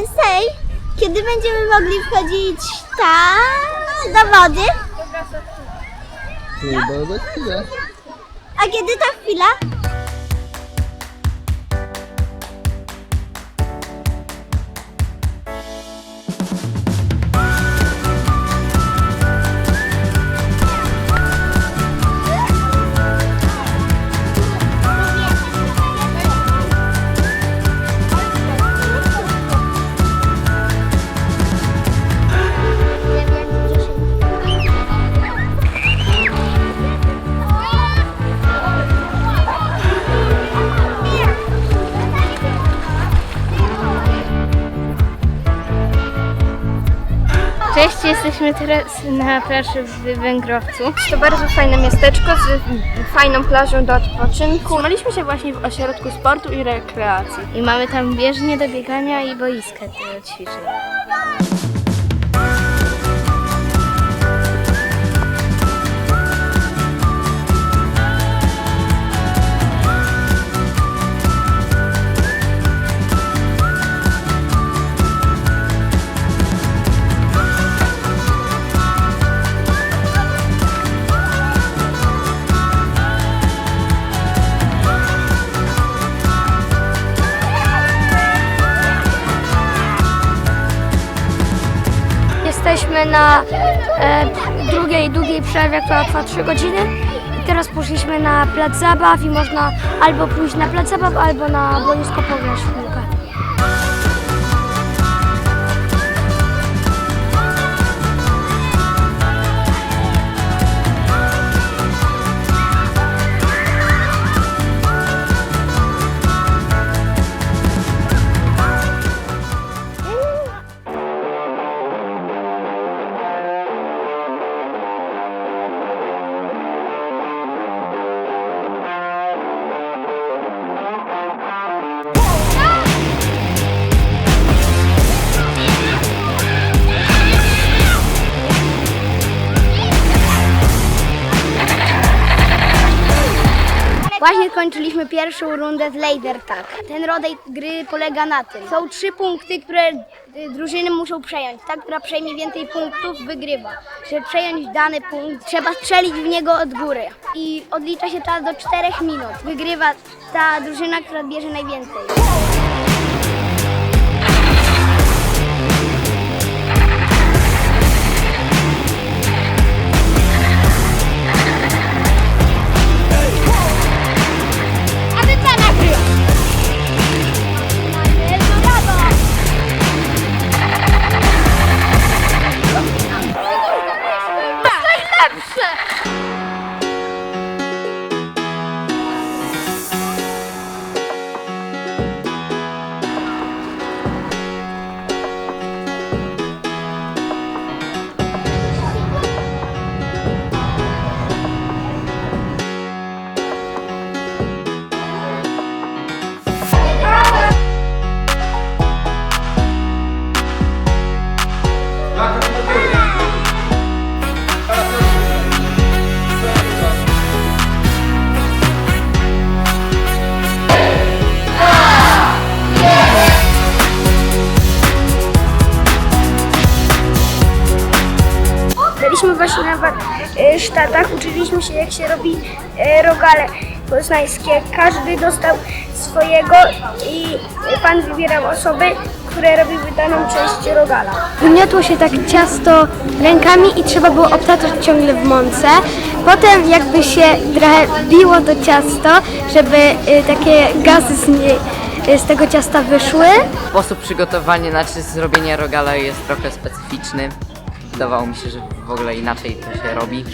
Sensei, kiedy będziemy mogli wchodzić tam do wody? Chyba za chwilę. A kiedy ta chwila? Jesteśmy teraz na plaży w Węgrowcu. To bardzo fajne miasteczko z fajną plażą do odpoczynku. Trzymaliśmy się właśnie w ośrodku sportu i rekreacji. I mamy tam bieżnię do biegania i boiska do ćwiczeń. Jesteśmy na e, drugiej, długiej przerwie, która trwa 3 godziny. I teraz poszliśmy na plac zabaw i można albo pójść na plac zabaw, albo na boisko pograć Właśnie kończyliśmy pierwszą rundę w Lader Tag. Ten rodzaj gry polega na tym. Są trzy punkty, które y, drużyny muszą przejąć. Ta, która przejmie więcej punktów, wygrywa. Żeby przejąć dany punkt, trzeba strzelić w niego od góry. I odlicza się czas do 4 minut. Wygrywa ta drużyna, która bierze najwięcej. Warsztatach, uczyliśmy się jak się robi e, rogale poznańskie. Każdy dostał swojego i pan wybierał osoby, które robiły daną część rogala. Gniotło się tak ciasto rękami i trzeba było obtaczać ciągle w mące. Potem jakby się trochę biło to ciasto, żeby y, takie gazy z, nie, z tego ciasta wyszły. Sposób przygotowania, znaczy zrobienia rogala jest trochę specyficzny. Wydawało mi się, że w ogóle inaczej to się robi.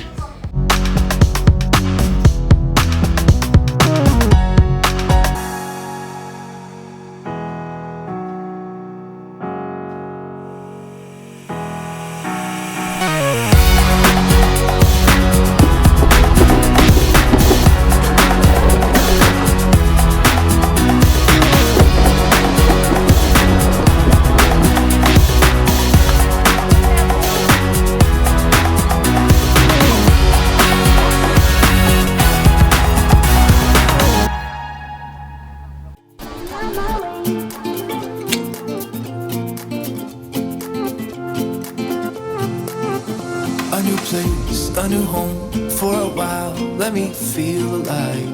Let me feel alive.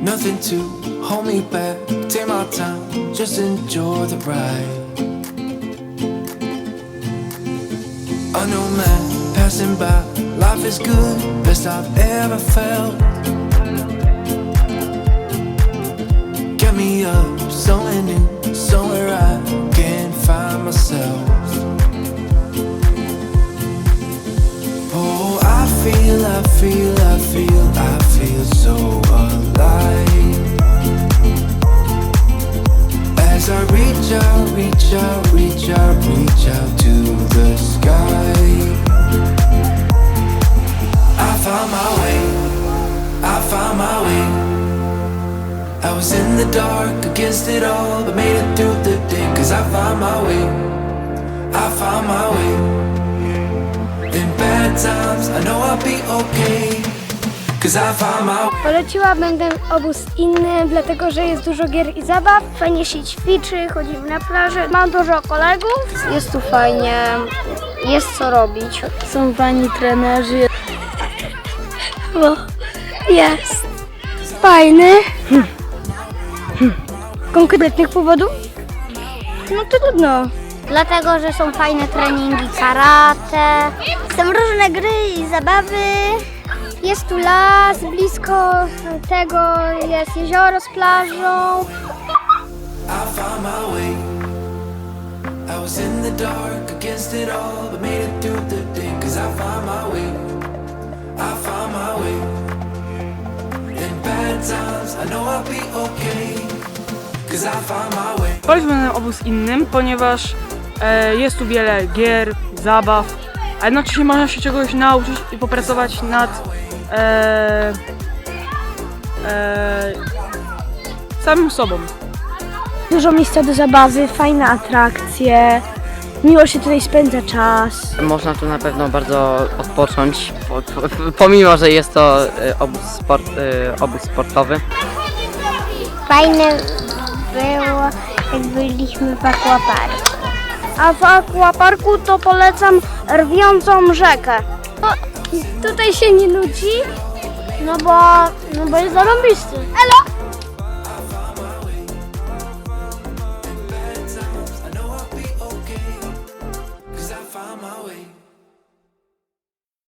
Nothing to hold me back, take my time, just enjoy the ride. I know man passing by, life is good, best I've ever felt. Get me up, somewhere new, somewhere I can find myself. Feel, I feel, I feel, I feel so alive. As I reach out, reach out, reach out, reach out to the sky. I found my way, I found my way. I was in the dark against it all, but made it through the day. Cause I found my way, I found my way. In bad times, I Poleciłabym ten obóz inny, dlatego że jest dużo gier i zabaw. Fajnie się ćwiczy, chodzimy na plażę. Mam dużo kolegów. Jest tu fajnie, jest co robić. Są fajni trenerzy. Bo jest fajny. Konkretnych powodów? No trudno. Dlatego, że są fajne treningi karate, są różne gry i zabawy. Jest tu las, blisko tego jest jezioro z plażą. I found my way. I was in the dark against it all, but made it through the day. Cause I found my way. I found my way. In bad times, I know I'll be okay. Cause I found my way. Polećmy na obóz innym, ponieważ e, jest tu wiele gier, zabaw, a jednocześnie można się czegoś nauczyć i popracować nad e, e, samym sobą. Dużo miejsca do zabawy, fajne atrakcje. Miło się tutaj spędza czas. Można tu na pewno bardzo odpocząć, po, po, pomimo, że jest to e, obóz, sport, e, obóz sportowy. Fajne było, jak byliśmy w akwaparku. A w akwaparku to polecam rwiącą rzekę. No, tutaj się nie nudzi, no bo, no bo jest zarąbisty. Elo!